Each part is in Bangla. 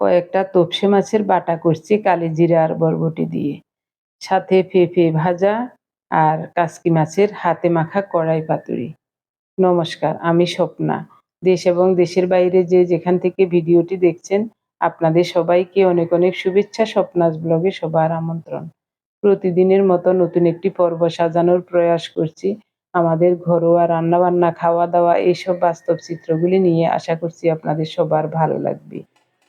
কয়েকটা তোপসে মাছের বাটা করছি কালি জিরা আর বরবটি দিয়ে। সাথে পেঁপে ভাজা আর কাসকি মাছের হাতে মাখা কড়াই পাতুরি। নমস্কার, আমি স্বপ্না। দেশ এবং দেশের বাইরে যে যেখান থেকে ভিডিওটি দেখছেন, আপনাদের সবাইকে অনেক অনেক শুভেচ্ছা স্বপ্নাস ব্লগে সবার আমন্ত্রণ। প্রতিদিনের মতো নতুন একটি পর্ব সাজানোর প্রয়াস করছি। আমাদের ঘরোয়া রান্নাবান্না, খাওয়া দাওয়া, এইসব বাস্তব চিত্রগুলি নিয়ে আশা করছি আপনাদের সবার ভালো লাগবে।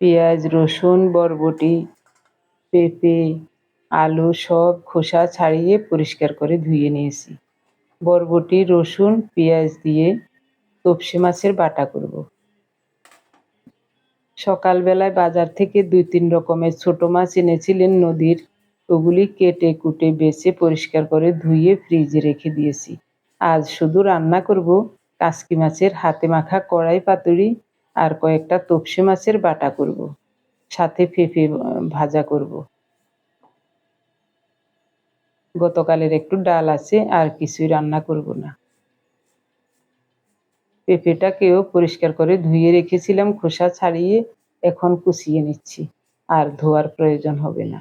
পেঁয়াজ, রসুন, বরবটি, পেঁপে, আলু সব খোসা ছাড়িয়ে পরিষ্কার করে ধুয়ে নিয়েছি। বরবটি, রসুন, পেঁয়াজ দিয়ে তপসে মাছের বাটা করব। সকালবেলায় বাজার থেকে দুই তিন রকমের ছোট মাছ এনেছিলেন নদীর। ওগুলি কেটে কুটে বেছে পরিষ্কার করে ধুয়ে ফ্রিজে রেখে দিয়েছি। আজ শুধু রান্না করব কাসকি মাছের হাতে মাখা কড়াই পাতুরি আর কয়েকটা তপসি মাছের বাটা করব। সাথে পেঁপে ভাজা করব। গতকালের একটু ডাল আছে, আর কিছুই রান্না করব না। পেঁপেটাকেও পরিষ্কার করে ধুয়ে রেখেছিলাম, খোসা ছাড়িয়ে এখন কুচিয়ে নিচ্ছি, আর ধোয়ার প্রয়োজন হবে না।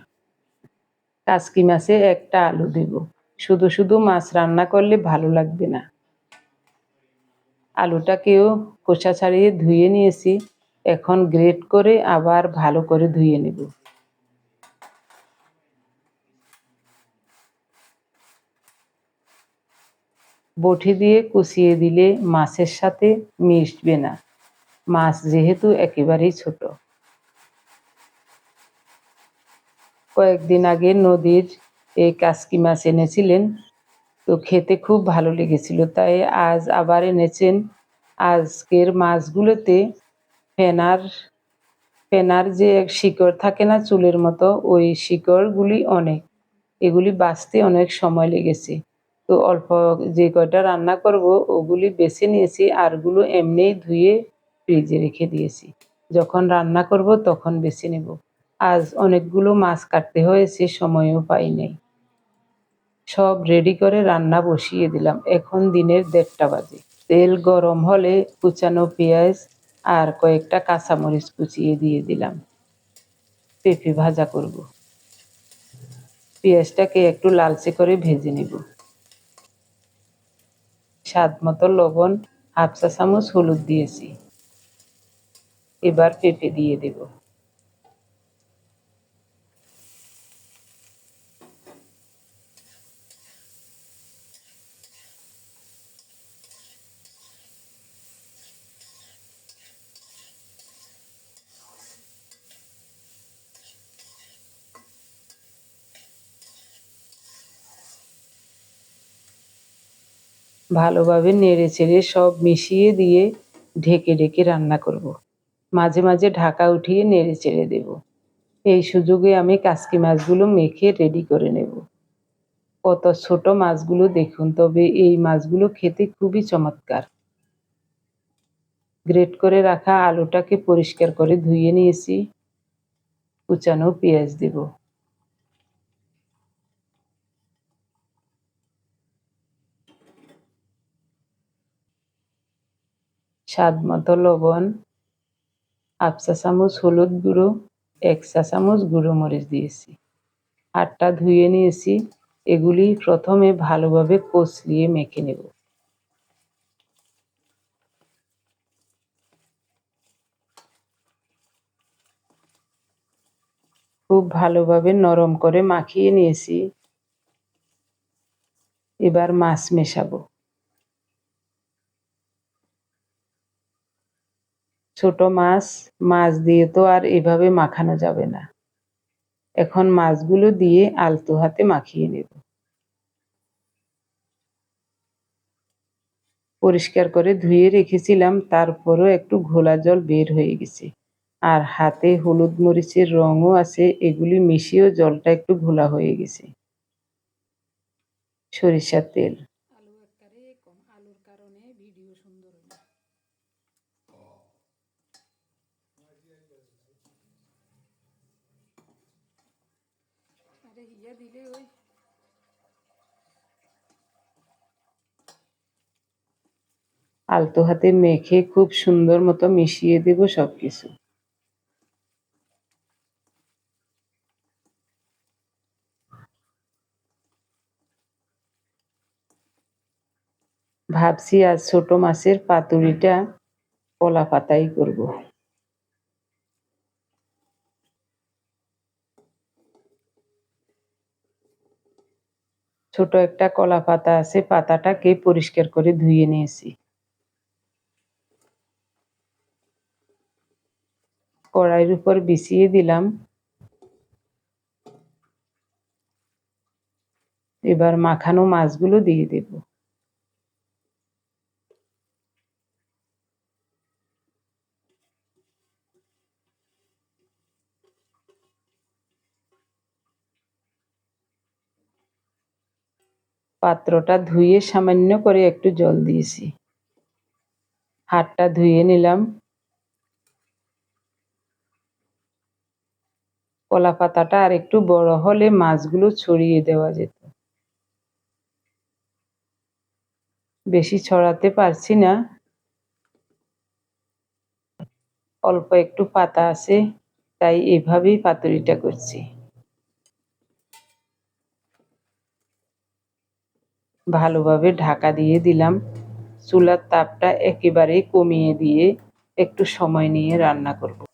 কাসকি মাছে একটা আলু দেব। শুধু শুধু মাছ রান্না করলে ভালো লাগবে না। আলুটাকেও খোসা ছাড়িয়ে ধুয়ে নিয়েছি। এখন গ্রেট করে আবার ভালো করে ধুয়ে নেব। বটি দিয়ে কুচিয়ে দিলে মাছের সাথে মিশবে না। মাছ যেহেতু একেবারেই ছোট। কয়েকদিন আগে নদীর এই কাসকি মাছ এনেছিলেন। তো খেতে খুব ভালো লেগেছিল। তাই আজ আবার এনেছেন আজকের মাছগুলোতে ফেনার ফেনার যে এক শিকড় থাকে না চুলের মতো, ওই শিকড়গুলি অনেক। এগুলি বাঁচতে অনেক সময় লেগেছে। তো অল্প যে কয়টা রান্না করব, ওগুলি বেছে নিয়েছি, আরগুলো এমনিই ধুয়ে ফ্রিজে রেখে দিয়েছি। যখন রান্না করব, তখন বেছে নেব। আজ অনেকগুলো মাছ কাটতে হয়েছে, সময়ও পাই নাই। সব রেডি করে রান্না বসিয়ে দিলাম। এখন দিনের দেড়টা বাজে। তেল গরম হলে কুচানো পেঁয়াজ আর কয়েকটা কাঁচামরিচ কুচিয়ে দিয়ে দিলাম। পেঁপে ভাজা করব। পেঁয়াজটাকে একটু লালচে করে ভেজে নেব। স্বাদ মতো লবণ, হাফ চা চামচ হলুদ দিয়েছি। এবার পেঁপে দিয়ে দেবো। ভালোভাবে নেড়ে চেড়ে সব মিশিয়ে দিয়ে ঢেকে ঢেকে রান্না করব। মাঝে মাঝে ঢাকা উঠিয়ে নেড়ে চেড়ে দেব। এই সুযোগে আমি কাসকি মাছগুলো মেখে রেডি করে নেব। কত ছোট মাছগুলো দেখুন, তবে এই মাছগুলো খেতে খুবই চমৎকার। গ্রেট করে রাখা আলুটাকে পরিষ্কার করে ধুয়ে নিয়েছি। কুচানো পেঁয়াজ দেবো। স্বাদ মতো লবণ, হাফ চা চামচ হলুদ গুঁড়ো, এক চা চামচ গুঁড়ো মরিচ দিয়েছি। আটটা ধুয়ে নিয়েছি, এগুলি প্রথমে ভালোভাবে কষলিয়ে মেখে নেব। খুব ভালোভাবে নরম করে মাখিয়ে নিয়েছি। এবার মাছ মেশাবো। ছোট মাছ মাছ দিয়ে তো আর এভাবে মাখানো যাবে না। এখন মাছগুলো দিয়ে আলতো হাতে মাখিয়ে নেব। পরিষ্কার করে ধুয়ে রেখেছিলাম, তারপরও একটু ঘোলা জল বের হয়ে গেছে। আর হাতে হলুদ মরিচের রঙও আছে, এগুলি মিশিয়েও জলটা একটু ঘোলা হয়ে গেছে। সরিষার তেল আলু একবারে কম আলুর কারণে ভিডিও সুন্দর হলো আরে ইয়া দিলে ওই আলতো হাতে মেখে খুব সুন্দর মতো মিশিয়ে দেব সবকিছু। ভাবছি আজ ছোট মাছের পাতুরিটা কলা পাতাই করব। ছোট একটা কলা পাতা আছে, পাতাটাকে পরিষ্কার করে ধুয়ে নিয়েছি। কড়াইয়ের উপর বিছিয়ে দিলাম। এবার মাখানো মাছগুলো দিয়ে দেব। পাত্রটা ধুয়ে সামান্য করে একটু জল দিয়েছি। হাতটা ধুয়ে নিলাম। কলা পাতাটা আর একটু বড় হলে মাছগুলো ছড়িয়ে দেওয়া যেত। বেশি ছড়াতে পারছি না। অল্প একটু পাতা আছে, তাই এভাবেই পাতুরিটা করছি। ভালোভাবে ঢাকা দিয়ে দিলাম। চুলার তাপটা একেবারে কমিয়ে দিয়ে একটু সময় নিয়ে রান্না করব।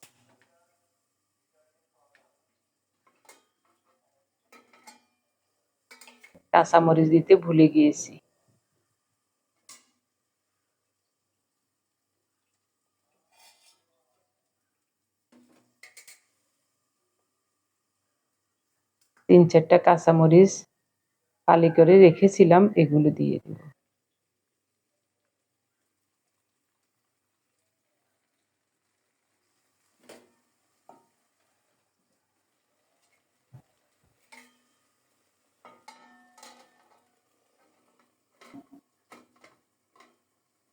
কাঁচামরিচ দিতে ভুলে গিয়েছি। তিন চারটা কাঁচামরিচ ফালি করে রেখেছিলাম এগুলো দিয়ে দেব।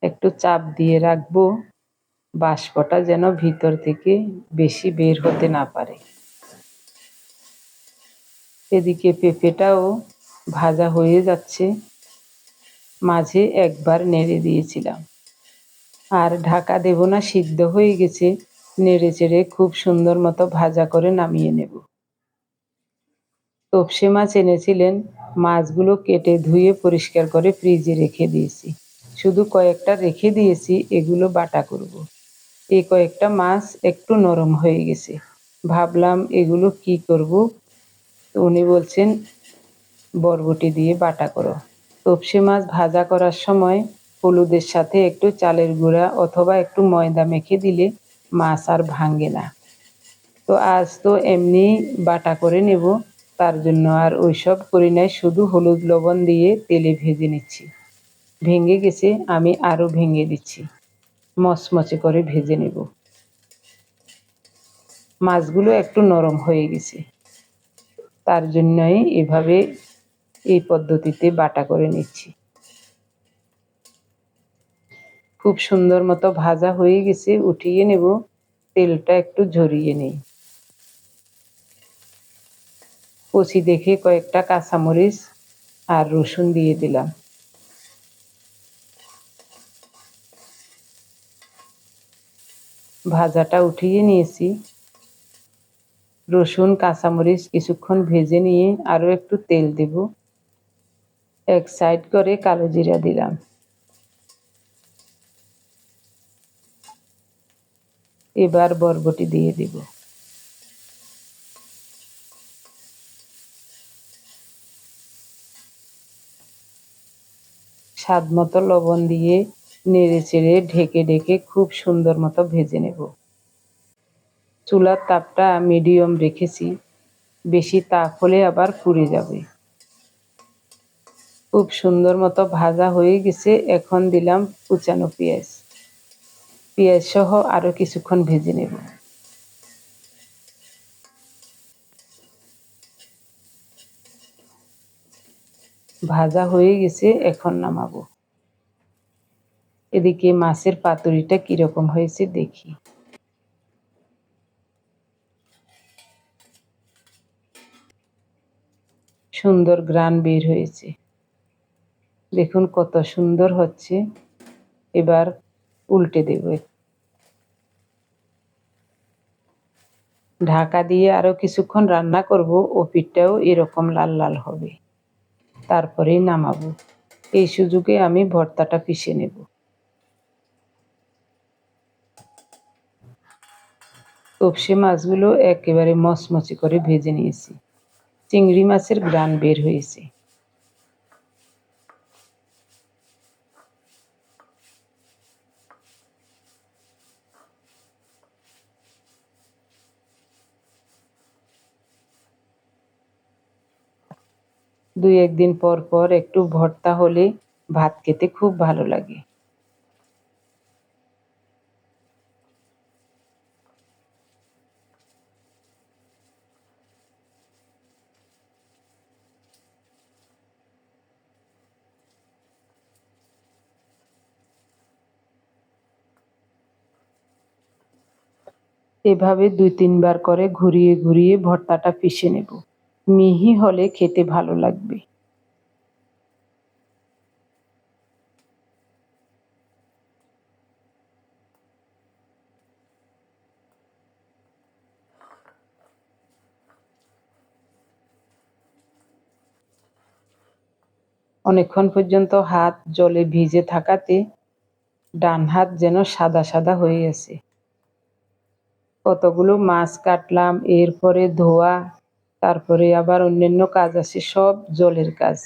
একটু চাপ দিয়ে রাখব। বাষ্পটা যেন ভিতর থেকে বেশি বের হতে না পারে। এদিকে পেঁপেটাও ভাজা হয়ে যাচ্ছে। মাঝে একবার নেড়ে দিয়েছিলাম। আর ঢাকা দেব না, সিদ্ধ হয়ে গেছে। নেড়ে চেড়ে খুব সুন্দর মতো ভাজা করে নামিয়ে নেব। তপসে মাছ এনেছিলেন। মাছগুলো কেটে ধুয়ে পরিষ্কার করে ফ্রিজে রেখে দিয়েছি। শুধু কয়েকটা রেখে দিয়েছি, এগুলো বাটা করব। এই কয়েকটা মাছ একটু নরম হয়ে গেছে। ভাবলাম এগুলো কি করব? তো উনি বলছেন, বরবটি দিয়ে বাটা করো। তপসে মাছ ভাজা করার সময় হলুদের সাথে একটু চালের গুঁড়া অথবা একটু ময়দা মেখে দিলে মাছ আর ভাঙে না। তো আজ তো এমনি বাটা করে নেব, তার জন্য আর ওইসব করি নাই, শুধু হলুদ লবণ দিয়ে তেলে ভেজে নিচ্ছি। ভেঙে গেছে, আমি আরও ভেঙে দিচ্ছি। মচমচে করে ভেজে নেব। মাছগুলো একটু নরম হয়ে গেছে। তার জন্যই এভাবে এই পদ্ধতিতে বাটা করে নিচ্ছি। খুব সুন্দর মতো ভাজা হয়ে গেছে, উঠিয়ে নেব। তেলটা একটু ঝরিয়ে নেই। কচি দেখে কয়েকটা কাঁচামরিচ আর রসুন দিয়ে দিলাম। ভাজাটা উঠিয়ে নিয়েছি। রসুন, কাঁচামরিচ কিছুক্ষণ ভেজে নিয়ে আরও একটু তেল দেব। এক সাইড করে কালো জিরা দিলাম। এবার বরবটি দিয়ে দেব। স্বাদ মতো লবণ দিয়ে নেড়ে চেড়ে ঢেকে ঢেকে খুব সুন্দর মতো ভেজে নেব। চুলার তাপটা মিডিয়াম রেখেছি। বেশি তাপ হলে আবার পুড়ে যাবে। খুব সুন্দর মতো ভাজা হয়ে গেছে। এখন দিলাম কুচানো পেঁয়াজ। পেঁয়াজ সহ আরও কিছুক্ষণ ভেজে নেব। ভাজা হয়ে গেছে, এখন নামাবো। এদিকে মাছের পাতুরিটা কীরকম হয়েছে দেখি। সুন্দর গ্রান বের হয়েছে। দেখুন কত সুন্দর হচ্ছে। এবার উল্টে দেব। ঢাকা দিয়ে আরও কিছুক্ষণ রান্না করব, ও পিঠটাও এরকম লাল লাল হবে। তারপরেই নামাবো। এই সুযোগে আমি ভর্তাটা পিষে নেব। তপসে মাছগুলো একেবারে মচমচে করে ভেজে নিয়েছি। চিংড়ি মাছের গ্রান বের হয়েছে। দুই একদিন পর পর একটু ভর্তা হলে ভাত খেতে খুব ভালো লাগে। এভাবে দুই তিনবার করে ঘুরিয়ে ঘুরিয়ে ভর্তাটা পিষে নেব। মিহি হলে খেতে ভালো লাগবে। অনেকক্ষণ পর্যন্ত হাত জলে ভিজে থাকাতে ডান হাত যেন সাদা সাদা হয়ে আছে। কতগুলো মাছ কাটলাম, এরপরে ধোয়া, তারপরে আবার অন্যান্য কাজ আছে, সব জলের কাজ।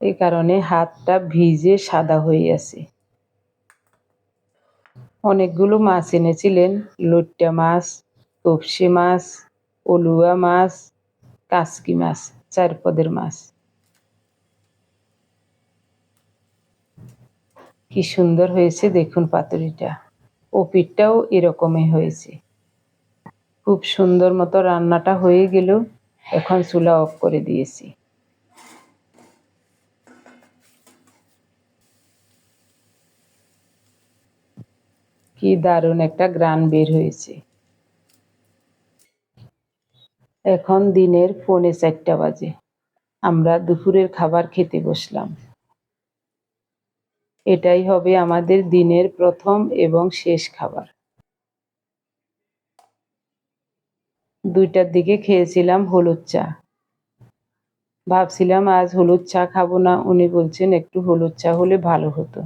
এই কারণে হাতটা ভিজে সাদা হয়ে আছে অনেকগুলো মাছ এনেছিলেন লইট্টা মাছ, তপসে মাছ অলুয়া মাছ, কাসকি মাছ, চার পদের মাছ। কি সুন্দর হয়েছে দেখুন পাতুরিটা। ও পিঠটাও এরকমই হয়েছে। খুব সুন্দর মতো রান্নাটা হয়ে গেল। এখন চুলা অফ করে দিয়েছি। কি দারুণ একটা গ্রান বের হয়েছে। এখন দিনের পৌনে চারটা বাজে। আমরা দুপুরের খাবার খেতে বসলাম। এটাই হবে আমাদের দিনের প্রথম এবং শেষ খাবার। দুইটার দিকে খেয়েছিলাম হলুদ চা। ভাবছিলাম আজ হলুদ চা খাব না, উনি বলছেন একটু হলুদ চা হলে ভালো হতো।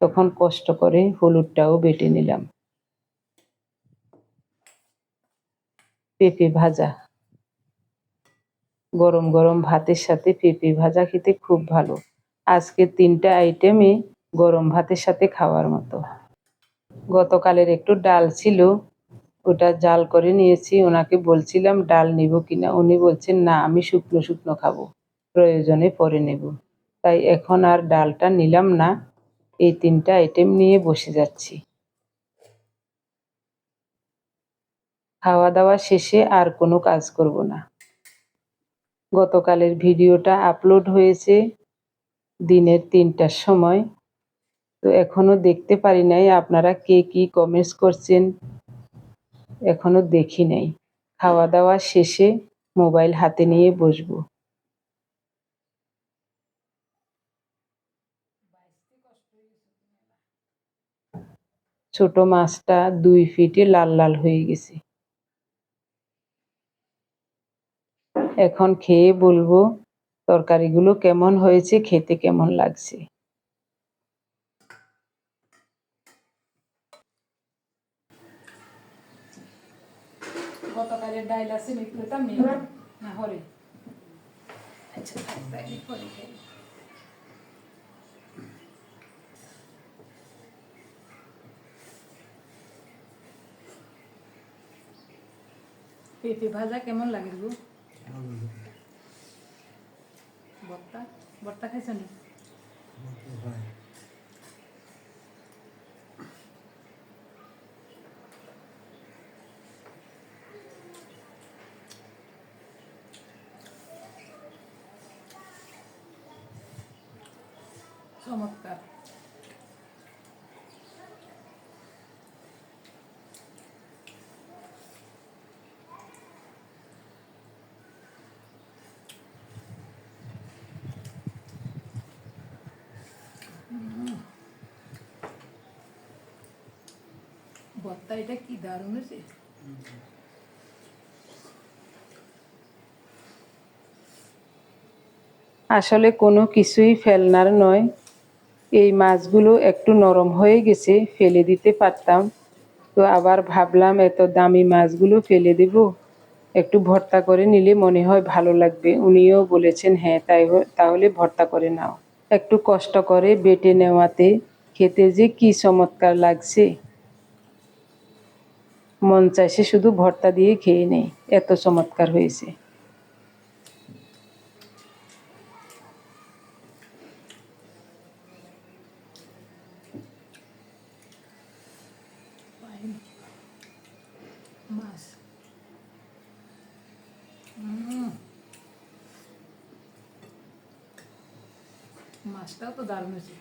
তখন কষ্ট করে হলুদটাও বেটে নিলাম। পেঁপে ভাজা। গরম গরম ভাতের সাথে পেঁপে ভাজা খেতে খুব ভালো। আজকে তিনটা আইটেমই গরম ভাতের সাথে খাওয়ার মতো। গতকালের একটু ডাল ছিল ওটা জাল করে নিয়েছি, ওনাকে বলছিলাম, ডাল নিব কিনা? উনি বলছেন, না, আমি শুকনো শুকনো খাব, প্রয়োজনে পরে নেব। তাই এখন আর ডালটা নিলাম না, এই তিনটা আইটেম নিয়ে বসে যাচ্ছি। খাওয়া দাওয়া শেষে আর কোনো কাজ করব না। গতকালের ভিডিওটা আপলোড হয়েছে দিনের তিনটার সময়। তো এখনও দেখতে পারি নাই, আপনারা কে কি কমেন্টস করছেন। এখনও দেখি নাই। খাওয়া দাওয়া শেষে মোবাইল হাতে নিয়ে বসবো। ছোট মাছটা দুই ফিটে লাল লাল হয়ে গেছে। এখন খেয়ে বলব, তরকারিগুলো কেমন হয়েছে, খেতে কেমন লাগছে? গতকালের ডাইল আছে মিটলোটা মেয়ে না হরে আচ্ছা থাক খাই পেঁপে ভাজা কেমন লাগে গো বর্তা বর্তা খাইছ নি চমৎকার উম। ভর্তা এটা কি দারুণ হয়েছে? আসলে কোনো কিছুই ফেলনার নয়। এই মাছগুলো একটু নরম হয়ে গেছে, ফেলে দিতে পারতাম। তো আবার ভাবলাম, এত দামি মাছগুলো ফেলে দেব। একটু ভর্তা করে নিলে মনে হয় ভালো লাগবে। উনিও বলেছেন হ্যাঁ তাই তাহলে ভর্তা করে নাও। একটু কষ্ট করে বেটে নেওয়াতে খেতে যে কি চমৎকার লাগছে। মন চাইছে শুধু ভর্তা দিয়ে খেয়ে নেই। এত চমৎকার হয়েছে। মাছটাও তো দারুণ হয়েছে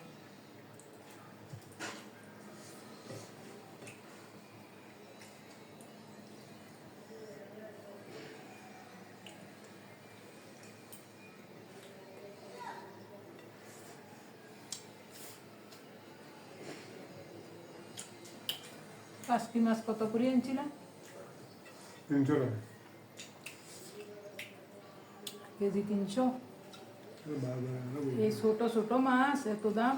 পাঁচটি মাছ কত করে এনেছিলাম তিনশো টাকা কেজি তিনশো বারবার এই ছোট ছোট মাছ এত দাম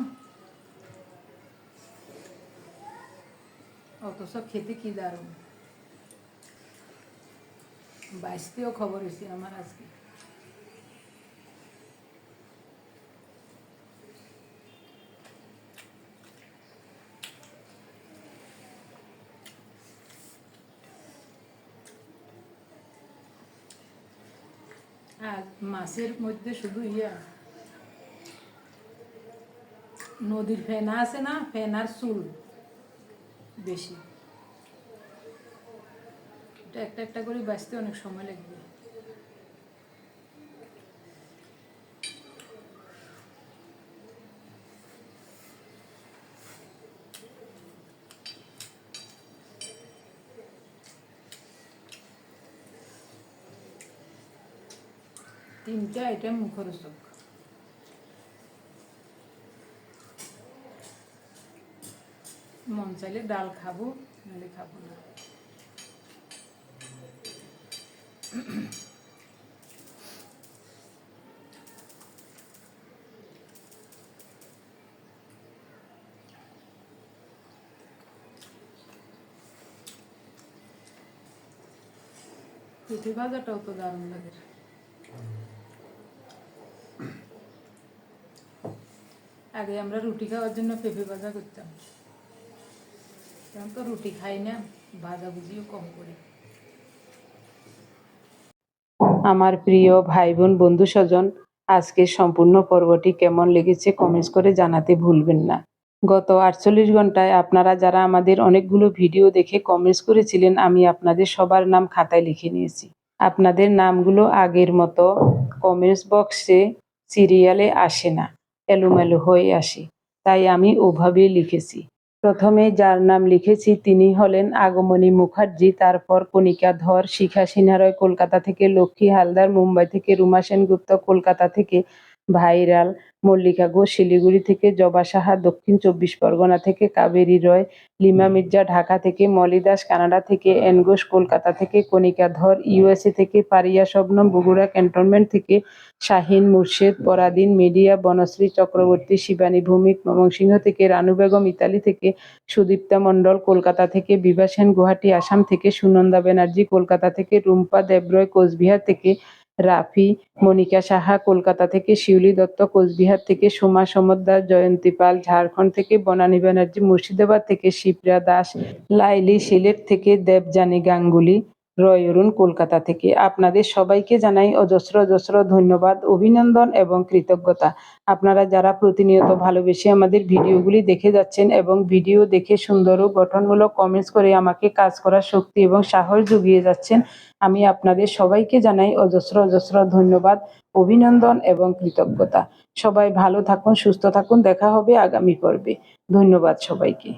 অথচ খেতে কি দারুণ বাইশতেও খবর হয়েছে আমার আজকে মাছের মধ্যে শুধু ইয়া। নদীর ফেনা আছে না, ফেনার চুল বেশি। এটা একটা একটা করে বাঁচতে অনেক সময় লাগবে। তিনটা আইটেম মুখরোচক মন চাইলে ডাল খাব নাহলে খাব না পিঠে ভাজাটাও তো দারুণ লাগে আগে আমরা রুটি খাওয়ার জন্য পেঁপে ভাজা করতাম। এখন তো রুটি খাই না ভাজা ভুজিও কম করি। আমার প্রিয় ভাই বোন বন্ধু স্বজন আজকের সম্পূর্ণ পর্বটি কেমন লেগেছে কমেন্টস করে জানাতে ভুলবেন না। গত আটচল্লিশ ঘন্টায় আপনারা যারা আমাদের অনেকগুলো ভিডিও দেখে কমেন্টস করেছিলেন, আমি আপনাদের সবার নাম খাতায় লিখে নিয়েছি। আপনাদের নামগুলো আগের মতো কমেন্টস বক্সে সিরিয়ালে আসে না। এলোমেলো হয়ে আসে। তাই আমি ওভাবে লিখেছি। প্রথমে যার নাম লিখেছি তিনি হলেন আগমনী মুখার্জি, তারপর কণিকা ধর, শিখা সিনহারয় কলকাতা থেকে, লক্ষ্মী হালদার, মুম্বাই থেকে, রুমা সেনগুপ্ত কলকাতা থেকে ভাইরাল মল্লিকা ঘোষ শিলিগুড়ি থেকে জবা সাহা দক্ষিণ চব্বিশ পরগনা থেকে কাবেরী রয় লিমা মির্জা ঢাকা থেকে মলি দাস কানাডা থেকে এন ঘোষ কলকাতা থেকে কণিকা ধর ইউএসএ থেকে পারিয়া শবনম বগুড়া ক্যান্টনমেন্ট থেকে শাহিন মুর্শেদ পরাদিন মিডিয়া বনশ্রী চক্রবর্তী শিবানী ভৌমিক ময়মনসিংহ থেকে রানু বেগম ইতালি থেকে সুদীপ্তা মণ্ডল কলকাতা থেকে বিভাসেন গুয়াহাটি আসাম থেকে সুনন্দা ব্যানার্জি কলকাতা থেকে রুম্পা দেবরয় কোচবিহার থেকে রাফি, মনিকা সাহা, কলকাতা থেকে শিউলি দত্ত, কোচবিহার থেকে সোমা সমদ্দার জয়ন্তী পাল, ঝাড়খণ্ড থেকে বনানী ব্যানার্জি, মুর্শিদাবাদ থেকে শিপ্রা দাস, লাইলি সিলেট থেকে দেবযানী গাঙ্গুলি রয় অরুণ কলকাতা থেকে। আপনাদের সবাইকে জানাই অজস্র অজস্র ধন্যবাদ, অভিনন্দন এবং কৃতজ্ঞতা। আপনারা যারা প্রতিনিয়ত ভালোবেসে আমাদের ভিডিওগুলি দেখে যাচ্ছেন এবং ভিডিও দেখে সুন্দর ও গঠনমূলক কমেন্টস করে আমাকে কাজ করার শক্তি এবং সাহস জুগিয়ে যাচ্ছেন, আমি আপনাদের সবাইকে জানাই অজস্র অজস্র ধন্যবাদ, অভিনন্দন এবং কৃতজ্ঞতা। সবাই ভালো থাকুন, সুস্থ থাকুন, দেখা হবে আগামী পর্বে। ধন্যবাদ সবাইকে।